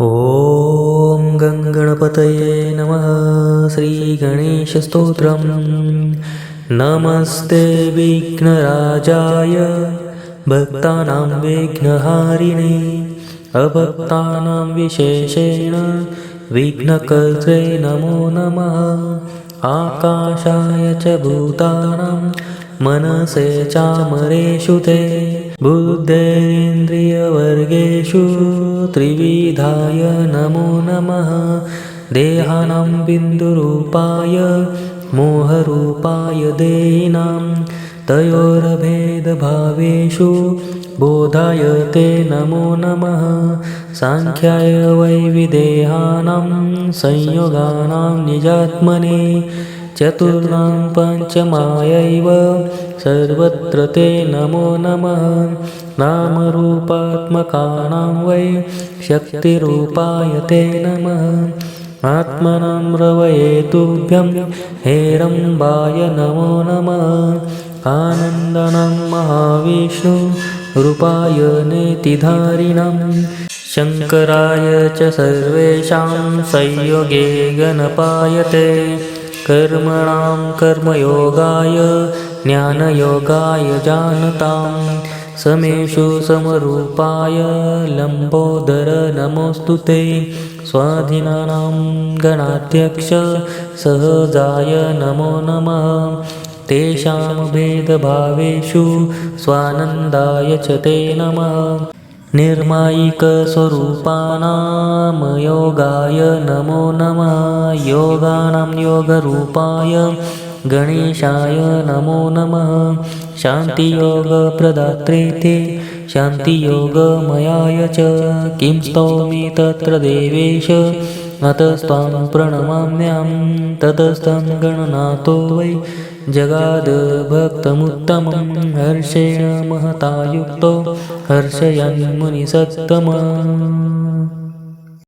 ॐ गङ्गणपतये नमः श्रीगणेशस्तोत्रम् नमस्ते विघ्नराजाय भक्तानां विघ्नहारिणे अभक्तानां विशेषेण विघ्नकर्त्रे नमो नमः। आकाशाय च भूतानां मनसे चामरेषु ते। बुद्धेन्द्रियवर्गेषु त्रिविधाय नमो नमः। देहानां बिन्दुरूपाय मोहरूपाय देहिनां तयोरभेदभावेषु बोधाय ते नमो नमः। साङ्ख्याय वैविदेहानां संयोगानां निजात्मने चतुर्णां पञ्चमायैव सर्वत्र ते नमो नमः। नामरूपात्मकानां वै शक्तिरूपाय ते नमः। आत्मनां रवये तुभ्यं हेरम्बाय नमो नमः। आनन्दनं महाविष्णुरूपाय नेतिधारिणं। शङ्कराय च सर्वेषां संयोगे गणपायते कर्मणां कर्मयोगाय ज्ञानयोगाय जानतां। समेषु समरूपाय लम्बोदर नमोऽस्तु ते। स्वाधीनानां गणाध्यक्ष सहजाय नमो नमः। तेषां भेदभावेषु स्वानन्दाय च ते नमः निर्मायिकस्वरूपाणां नमो नमः। योगानां योगरूपाय गणेशाय नमो नमः। शान्तियोगप्रदात्रे ते शान्तियोगमयाय च। किं स्तौमि तत्र देवेश? अतस्त्वां प्रणमाम्यहं ततस्तं गणनाथो वै जगाद्भक्तमुत्तमं हर्षेण महता युक्तो हर्षयन् सत्तम